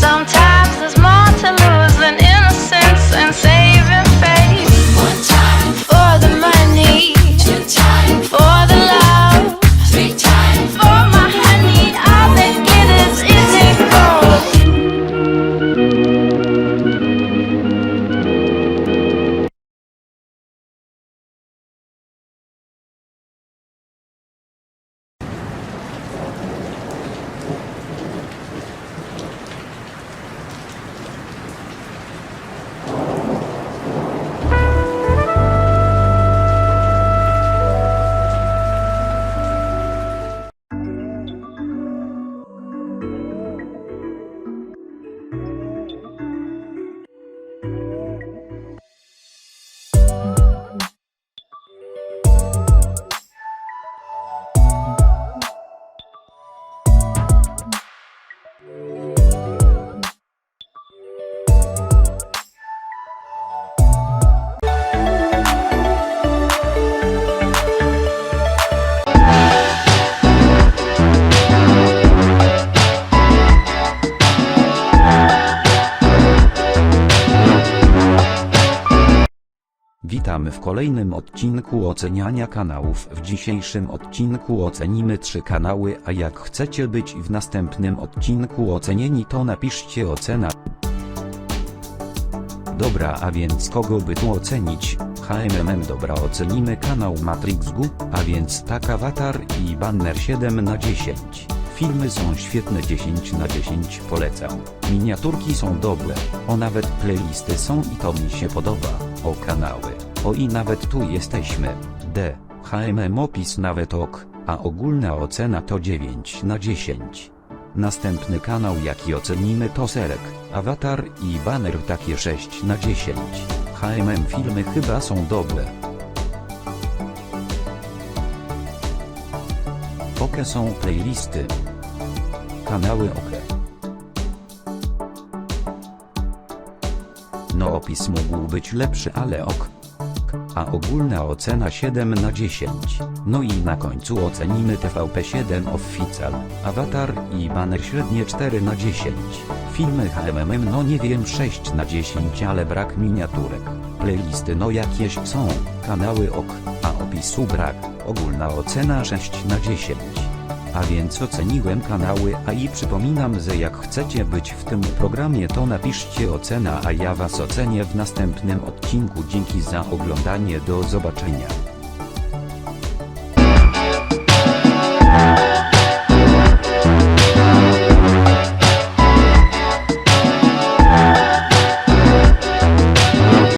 Sometimes there's more to lose. Witamy w kolejnym odcinku oceniania kanałów. W dzisiejszym odcinku ocenimy trzy kanały, a jak chcecie być w następnym odcinku ocenieni to napiszcie ocena. Dobra, a więc kogo by tu ocenić? HMMM dobra ocenimy kanał Matrix Gu, a więc tak awatar i banner 7 na 10. Filmy są świetne 10 na 10 polecam. Miniaturki są dobre, o nawet playlisty są i to mi się podoba. O kanały, o i nawet tu jesteśmy. D. HMM opis nawet ok, a ogólna ocena to 9 na 10. Następny kanał jaki ocenimy to Serek, Avatar i Banner takie 6 na 10. HMM filmy chyba są dobre. Oke są playlisty. Kanały Oke. No opis mógł być lepszy ale ok. A ogólna ocena 7 na 10. No i na końcu ocenimy TVP7 Official, Avatar i Banner średnie 4 na 10. Filmy HMM no nie wiem 6 na 10 ale brak miniaturek. Playlisty no jakieś są, kanały ok, a opisu brak, ogólna ocena 6 na 10. A więc oceniłem kanały, a i przypominam, że jak chcecie być w tym programie to napiszcie ocena, a ja was ocenię w następnym odcinku. Dzięki za oglądanie, do zobaczenia.